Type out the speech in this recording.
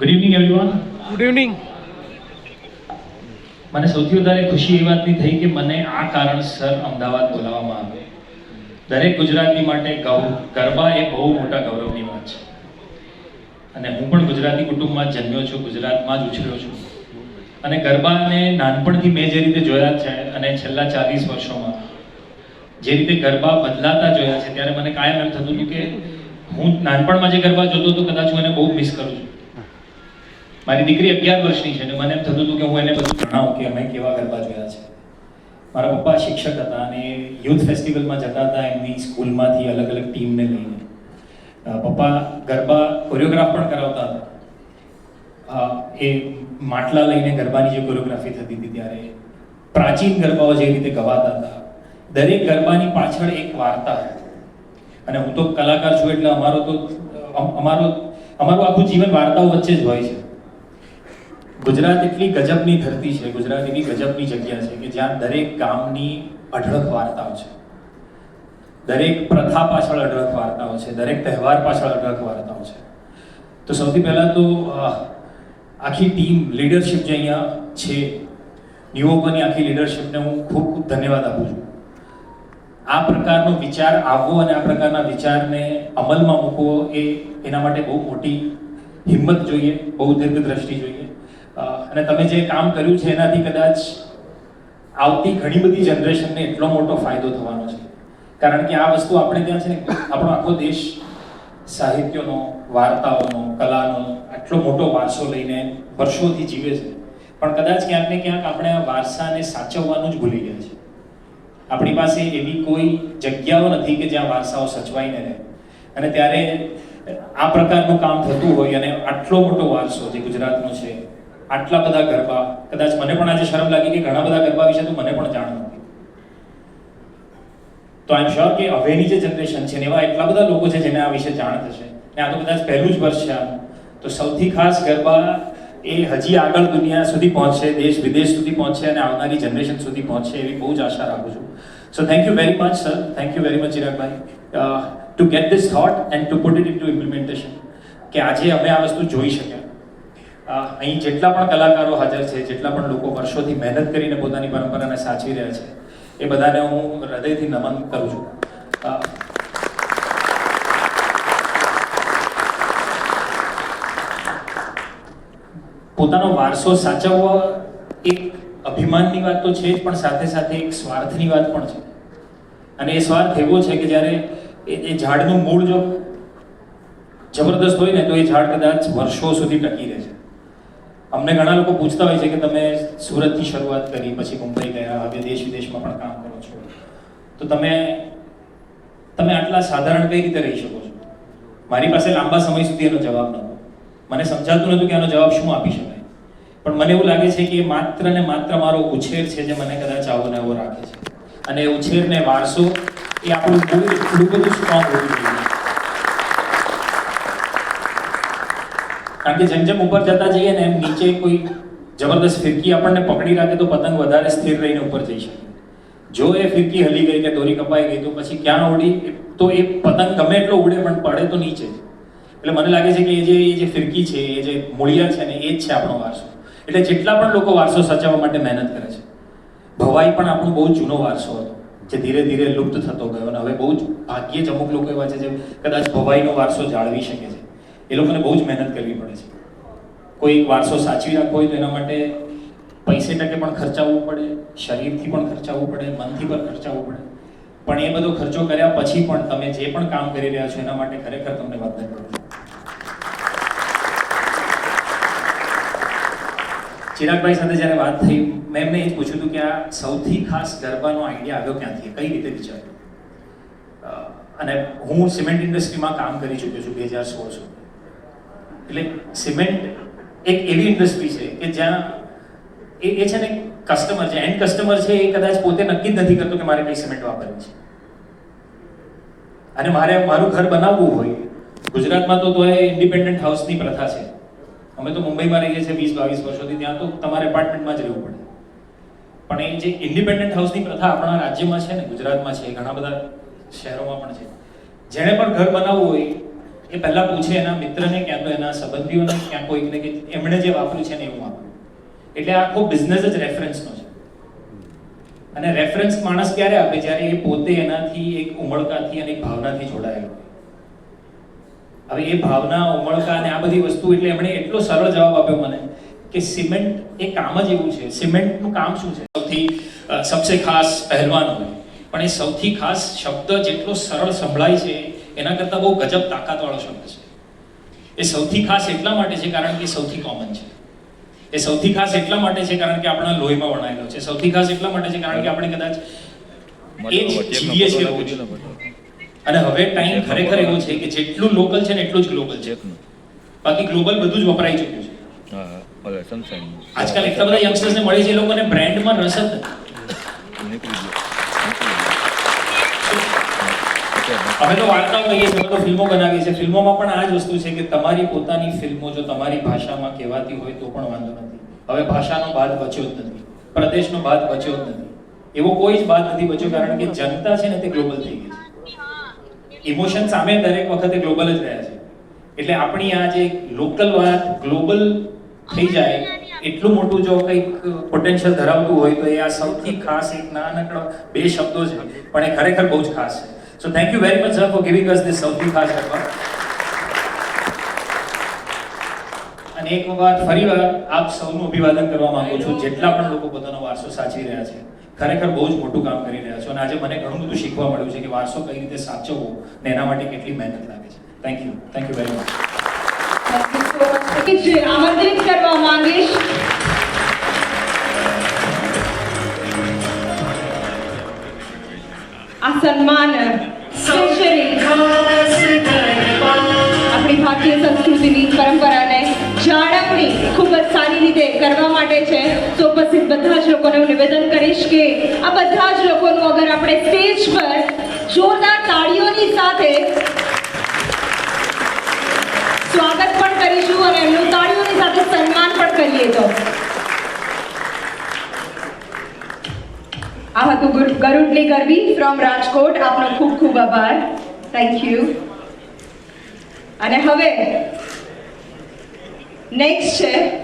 Good evening everyone good evening મને સૌથી વધારે ખુશી એ વાતની થઈ કે મને આ કારણસર અમદાવાદ બોલાવવામાં આવે દરેક ગુજરાતી માટે ગરબા એ બહુ મોટા ગૌરવની વાત છે. અને હું પણ ગુજરાતી કુટુંબમાં જન્મ્યો છું ગુજરાતમાં જ ઉછર્યો છું. અને ગરબાને નાનપણથી મેં જે રીતે જોયા છે અને છેલ્લા ચાલીસ વર્ષોમાં જે રીતે ગરબા બદલાતા જોયા છે ત્યારે મને કાયમ એમ થતું હતું કે હું નાનપણમાં જે ગરબા જોતો હતો કદાચ હું એને બહુ મિસ કરું છું. મારી દીકરી અગિયાર વર્ષની છે અને મને એમ થતું હતું કે હું એને બધું જણાવું કે અમે કેવા ગરબા જોયા છે. મારા પપ્પા શિક્ષક હતા અને યુથ ફેસ્ટિવલમાં જતા હતા એમની સ્કૂલમાંથી અલગ અલગ ટીમને લઈને. પપ્પા ગરબા કોરિયોગ્રાફ પણ કરાવતા હતા. એ માટલા લઈને ગરબાની જે કોરિયોગ્રાફી થતી હતી ત્યારે પ્રાચીન ગરબાઓ જે રીતે ગવાતા હતા. દરેક ગરબાની પાછળ એક વાર્તા હતી. અને હું તો કલાકાર છું એટલે અમારો તો અમારો, અમારું આખું જીવન વાર્તાઓ વચ્ચે જ હોય છે. ગુજરાત એટલી ગજબની ધરતી છે ગુજરાત એવી ગજબની જગ્યા છે કે જ્યાં દરેક ગામની અઢળક વાર્તાઓ છે. દરેક પ્રથા પાછળ અઢળક વાર્તાઓ છે દરેક તહેવાર પાછળ અઢળક વાર્તાઓ છે. તો સૌથી પહેલાં તો આખી ટીમ લીડરશિપ જે અહીંયા છે યુવકોની આખી લીડરશિપને હું ખૂબ ખૂબ ધન્યવાદ આપું છું. આ પ્રકારનો વિચાર આવવો અને આ પ્રકારના વિચારને અમલમાં મૂકવો એ એના માટે બહુ મોટી હિંમત જોઈએ બહુ દીર્ઘદ્રષ્ટિ જોઈએ. અ, અને તમે જે કામ કર્યું છે એનાથી કદાચ આવતી ઘણી બધી જનરેશનને એટલો મોટો ફાયદો થવાનો છે. કારણ કે આ વસ્તુ આપણે ત્યાં છે ને, આપણો આખો દેશ સાહિત્યનો, વાર્તાઓનો, કલાનો આટલો મોટો વારસો લઈને વર્ષોથી જીવે છે. પણ કદાચ ક્યાંક ને ક્યાંક આપણે આ વારસાને સાચવવાનું જ ભૂલી ગયા છે આપણી પાસે એવી કોઈ જગ્યાઓ નથી કે જ્યાં વારસાઓ સચવાઈને રહે. અને ત્યારે આ પ્રકારનું કામ થતું હોય અને આટલો મોટો વારસો જે ગુજરાતનો છે આટલા બધા ગરબા, કદાચ મને પણ આજે શરમ લાગી કે ઘણા બધા ગરબા વિશે તો મને પણ જાણ નથી તો આઈ એમ શ્યોર કે હવેની જે જનરેશન છે ને એવા એટલા બધા લોકો છે જેને આ વિશે જાણ થશે. ને આ તો કદાચ પહેલું જ વર્ષ છે તો સૌથી ખાસ ગરબા એ હજી આગળ દુનિયા સુધી પહોંચશે, દેશ વિદેશ સુધી પહોંચે અને આવનારી જનરેશન સુધી પહોંચશે એવી બહુ જ આશા રાખું છું. So thank you very much sir thank you very much Chiragbhai. To get this thought and to put it into implementation કે આજે અમે આ વસ્તુ જોઈ શક્યા. અહીં જેટલા પણ કલાકારો હાજર છે, જેટલા પણ લોકો વર્ષોથી મહેનત કરીને પોતાની પરંપરાને સાચવી રહ્યા છે, એ બધાને હું હૃદયથી નમન કરું છું. પોતાનો વારસો સાચવવો એક અભિમાનની વાત તો છે જ, પણ સાથે સાથે એક સ્વાર્થની વાત પણ છે. અને એ સ્વાર્થ એવો છે કે જ્યારે એ ઝાડનું મૂળ જો જબરદસ્ત હોય ને, તો એ ઝાડ કદાચ વર્ષો સુધી ટકી રહે છે. અમને ઘણા લોકો પૂછતા હોય છે કે તમે સુરતથી શરૂઆત કરી, પછી મુંબઈ ગયા, હવે દેશ વિદેશમાં પણ કામ કરો છો. તો તમે તમે આટલા સાધારણ કઈ રીતે રહી શકો છો? મારી પાસે લાંબા સમય સુધી એનો જવાબ નહોતો મને સમજાતું નહોતું કે આનો જવાબ શું આપી શકાય. પણ મને એવું લાગે છે કે માત્ર ને માત્ર મારો ઉછેર છે જે મને કદાચ આવો ને આવો રાખે છે. અને એ ઉછેર વારસો એ આપણું બહુ, એટલું બધું સ્ટ્રોંગ હોવું જોઈએ. કારણ કે જેમ જેમ ઉપર જતા જઈએ ને એમ નીચે કોઈ જબરદસ્ત ફિરકી આપણને પકડી રાખે તો પતંગ વધારે સ્થિર રહીને ઉપર જઈ શકે. જો એ ફિરકી હલી ગઈ કે દોરી કપાઈ ગઈ તો પછી ક્યાં ઉડી? તો એ પતંગ ગમે એટલો ઉડે પણ પડે તો નીચે જ. એટલે મને લાગે છે કે એ જે એ જે ફિરકી છે, એ જે મૂળિયા છે ને, એ જ છે આપણો વારસો. એટલે જેટલા પણ લોકો વારસો સાચવવા માટે મહેનત કરે છે. ભવાઈ પણ આપણો બહુ જૂનો વારસો હતો, જે ધીરે ધીરે લુપ્ત થતો ગયો અને હવે બહુ જ ભાગ્યે જ અમુક લોકો એવા છે જે કદાચ ભવાઈનો વારસો જાળવી શકે છે. એ લોકોને બહુ જ મહેનત કરવી પડે છે. કોઈ વારસો સાચવી રાખવો હોય તો એના માટે પૈસે ટકે પણ ખર્ચાવવું પડે, શરીરથી પણ ખર્ચાવવું પડે, મનથી પણ ખર્ચાવવું પડે. પણ એ બધો ખર્ચો કર્યા પછી પણ તમે જે પણ કામ કરી રહ્યા છો એના માટે ખરેખર તમને વાત કરું ચિરાગભાઈ સાથે જ્યારે વાત થઈ, મેં એમને એ જ પૂછ્યું હતું કે આ સૌથી ખાસ ગરબાનો આઈડિયા આવ્યો ક્યાંથી? કઈ રીતે વિચાર્યો? અને હું સિમેન્ટ ઇન્ડસ્ટ્રીમાં કામ કરી ચૂક્યો છું, બે હજાર સોળ સુધી એટલે સિમેન્ટ એક એવી ઇન્ડસ્ટ્રી છે કે જ્યાં એ એ છે ને કસ્ટમર છે. એન્ડ કસ્ટમર છે એ કદાચ પોતે નક્કી જ નથી કરતો કે મારે કઈ સિમેન્ટ વાપરવી છે. અને મારે મારું ઘર બનાવવું હોય, ગુજરાતમાં તો એ ઇન્ડિપેન્ડન્ટ હાઉસની પ્રથા છે. અમે તો મુંબઈમાં રહીએ છીએ વીસ, બાવીસ વર્ષોથી, ત્યાં તો તમારે એપાર્ટમેન્ટમાં જ રહેવું પડે. પણ એ જે ઇન્ડિપેન્ડન્ટ હાઉસની પ્રથા આપણા રાજ્યમાં છે ને, ગુજરાતમાં છે ઘણા બધા શહેરોમાં પણ છે. જેણે પણ ઘર બનાવવું હોય એ પહેલા પૂછે એના મિત્રને ક્યાં તો એના સંબંધીઓને ક્યાં કોઈકને કે એમણે જે વાપર્યું છે ને એવું વાપર્યું. એટલે આખો બિઝનેસ જ રેફરન્સનો છે. અને રેફરન્સ માણસ ક્યારે આપે? જ્યારે એ પોતે એનાથી એક ઉમળકાથી અને એક ભાવનાથી જોડાયેલો હવે એ ભાવના, ઉમળકા અને આ બધી વસ્તુ એટલે એમણે એટલો સરળ જવાબ આપ્યો મને કે સિમેન્ટ એ કામ જ એવું છે. સિમેન્ટનું કામ શું છે? સૌથી સબસે ખાસ પહેલવાન હોય. પણ એ સૌથી ખાસ શબ્દ જેટલો સરળ સંભળાય છે એના કરતાં બહુ ગજબ તાકાતવાળો શબ્દ છે. એ સૌથી ખાસ એટલા માટે છે કારણ કે સૌથી કોમન છે. એ સૌથી ખાસ એટલા માટે છે કારણ કે આપણા લોહીમાં વણાયેલો છે. સૌથી ખાસ એટલા માટે છે કારણ કે આપણે કદાચ એ જ જીવીએ છીએ અને હવે ટાઈમ ખરેખર એવો છે કે જેટલું લોકલ છે ને એટલું જ ગ્લોબલ છે. બાકી ગ્લોબલ બધું જ વપરાઈ ચૂક્યું છે. આજકાલ એટલા બધા યંગસ્ટર્સને મળે છે એ લોકોને બ્રાન્ડમાં રસ જ નથી. અમે તો વાર્તાઓ કહીએ છીએ તો ફિલ્મો બનાવીએ છીએ. ફિલ્મોમાં પણ આ જ વસ્તુ છે કે તમારી પોતાની ફિલ્મો જો તમારી ભાષામાં કહેવાતી હોય તો પણ વાંધો નથી. હવે ભાષાનો બાદ બચ્યો જ નથી. પ્રદેશનો બાદ બચ્યો જ નથી. એવો કોઈ જ બાદ નથી બચ્યો કારણ કે જનતા છે ને તે ગ્લોબલ થઈ ગઈ છે. ઇમોશન સામે દરેક વખતે ગ્લોબલ જ રહ્યા છે. એટલે આપણી આ જે લોકલ વાત ગ્લોબલ થઈ જાય, એટલું મોટું જો કંઈક પોટેન્શિયલ ધરાવતું હોય તો એ આ સૌથી ખાસ એક નાનકડો બે શબ્દો છે પણ એ ખરેખર બહુ જ ખાસ છે. સો thank you very much, sir, for giving us this સૌથી ખાસ શબ્દ અને એક વાર ફરીવાર આપ સૌનું અભિવાદન કરવા માંગુ છું. જેટલા પણ લોકો પોતાનો વારસો સાચવી રહ્યા છે ખરેખર બહુ જ મોટું કામ કરી રહ્યા છો. અને આજે મને ઘણું બધું શીખવા મળ્યું છે કે વારસો કઈ રીતે સાચવવો ને એના માટે કેટલી મહેનત લાગે છે. Thank you thank you very much આમંત્રિત કરવા માંગીશ. સન્માન સ્પેશિયલી આપણી ભારતીય સંસ્કૃતિની પરંપરાને જાળવણી ખૂબ જ સારી રીતે કરવા માટે છે. તો ઉપસ્થિત બધા જ લોકોને હું નિવેદન કરીશ કે આ બધા જ લોકોનું અગર આપણે સ્ટેજ પર જોરદાર તાળીઓની સાથે આ હતું ગુર- ગરુડની ગરબી ફ્રોમ રાજકોટ. આપનો ખૂબ ખૂબ આભાર. થેન્ક યુ અને હવે નેક્સ્ટ છે